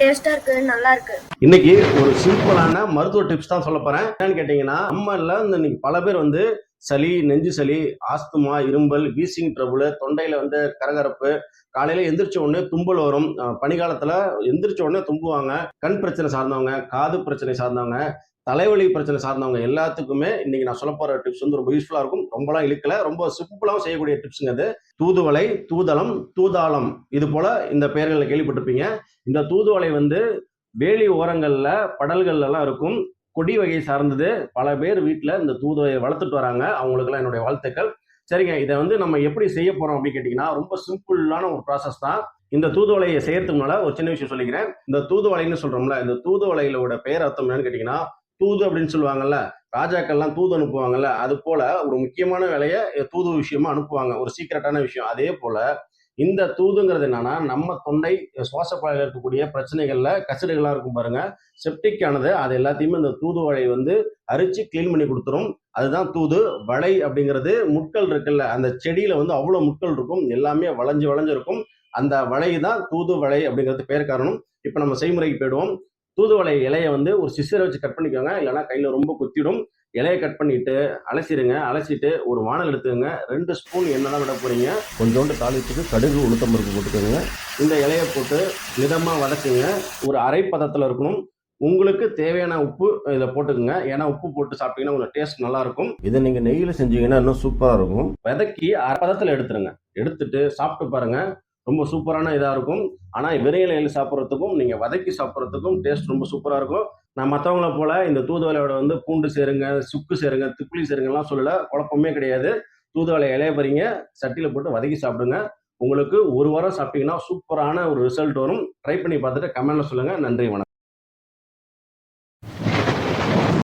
டேஸ்டா இருக்கு நல்லா இருக்கு. இன்னைக்கு ஒரு சிம்பிளான மருத்துவ டிப்ஸ் தான் சொல்ல போறேன். என்னன்னு கேட்டீங்கன்னா நம்மள இந்த இன்னைக்கு பல பேர் வந்து சளி நெஞ்சு சளி ஆஸ்துமா இரும்பல் வீசிங் ட்ரபுள் தொண்டையில் வந்து கரகரப்பு. காலையில் எந்திரிச்ச உடனே தும்பல் வரும். பனிகாலத்தில் எந்திரிச்ச உடனே தும்புவாங்க. கண் பிரச்சனை சார்ந்தவங்க காது பிரச்சனை சார்ந்தவங்க தலைவலி பிரச்சனை சார்ந்தவங்க எல்லாத்துக்குமே இன்னைக்கு நான் சொல்ல போகிற டிப்ஸ் வந்து ரொம்ப யூஸ்ஃபுல்லாக இருக்கும். ரொம்பலாம் இழுக்கல. ரொம்ப சிம்பிளாகவும் செய்யக்கூடிய டிப்ஸுங்க அது. தூதுவளை தூதளம் தூதாளம். இது போல இந்த பெயர்களில் கேள்விப்பட்டிருப்பீங்க. இந்த தூதுவளை வந்து வேலி ஓரங்களில் படல்கள்லாம் இருக்கும். கொடி வகை சார்ந்தது. பல பேர் வீட்டில் இந்த தூதுவையை வளர்த்துட்டு வராங்க. அவங்களுக்கெல்லாம் என்னுடைய வாழ்த்துக்கள். சரிங்க இதை வந்து நம்ம எப்படி செய்ய போகிறோம் அப்படின்னு கேட்டிங்கன்னா ரொம்ப சிம்பிளான ஒரு ப்ராசஸ் தான். இந்த தூதுவலையை செய்யறதுக்கு ஒரு சின்ன விஷயம் சொல்லிக்கிறேன். இந்த தூதுவலைன்னு சொல்கிறோம்ல இந்த தூதுவலையிலோட பெயர் அர்த்தம் என்னன்னு கேட்டிங்கன்னா தூது அப்படின்னு சொல்லுவாங்கல்ல ராஜாக்கள்லாம் தூது அனுப்புவாங்கல்ல அது போல ஒரு முக்கியமான வேலையை தூது விஷயமா அனுப்புவாங்க. ஒரு சீக்கிரட்டான விஷயம். அதே போல இந்த தூதுங்கிறது என்னன்னா நம்ம தொண்டை சுவாச குழாயில் இருக்கக்கூடிய பிரச்சனைகள்ல கசடுகள்லாம் இருக்கும் பாருங்க. செப்டிக் ஆனது அது எல்லாத்தையுமே இந்த தூதுவளை வந்து அரிச்சு க்ளீன் பண்ணி கொடுத்துரும். அதுதான் தூது வலை அப்படிங்கிறது முட்கள் இருக்குல்ல அந்த செடியில வந்து அவ்வளவு முட்கள் இருக்கும். எல்லாமே வளைஞ்சு வளைஞ்சு இருக்கும். அந்த வலை தான் தூது வலை அப்படிங்கிறது பேர் காரணம். இப்போ நம்ம செய்முறைக்கு போயிடுவோம். தூதுவளை இலையை வந்து ஒரு சிசரை வச்சு கட் பண்ணிக்கோங்க. இல்லைன்னா கையில ரொம்ப குத்திடும். இலையை கட் பண்ணிட்டு அலசிடுங்க அலசிட்டு ஒரு வானல் எடுத்துக்கோங்க. ரெண்டு ஸ்பூன் எண்ணெய் தான் விட போறீங்க. கொஞ்சோண்டு தாளிச்சுட்டு கடுகு உளுத்தம் பருப்பு போட்டுக்கோங்க. இந்த இலையை போட்டு மிதமாக வதக்குங்க. ஒரு அரை பதத்தில் இருக்கணும். உங்களுக்கு தேவையான உப்பு இதில் போட்டுக்கோங்க. ஏன்னா உப்பு போட்டு சாப்பிட்டீங்கன்னா உங்களுக்கு டேஸ்ட் நல்லாயிருக்கும். இதை நீங்கள் நெய்யில் செஞ்சீங்கன்னா இன்னும் சூப்பராக இருக்கும். வதக்கி அரை பதத்தில் எடுத்துருங்க. எடுத்துட்டு சாப்பிட்டு பாருங்க. ரொம்ப சூப்பரான இதாக இருக்கும். ஆனால் வெறும் சாப்பிட்றதுக்கும் நீங்கள் வதக்கி சாப்பிட்றதுக்கும் டேஸ்ட் ரொம்ப சூப்பராக இருக்கும். நான் மற்றவங்கள போல் இந்த தூதுவலையோட வந்து பூண்டு சேருங்க சுக்கு சேருங்க திப்புளி சேருங்கலாம் சொல்லல குழப்பமே கிடையாது. தூதுவலை இலைய பறிங்க சட்டியில் போட்டு வதக்கி சாப்பிடுங்க. உங்களுக்கு ஒரு வாரம் சாப்பிட்டீங்கன்னா சூப்பரான ஒரு ரிசல்ட் வரும். ட்ரை பண்ணி பார்த்துட்டு கமெண்ட்ல சொல்லுங்கள் நன்றி வணக்கம்.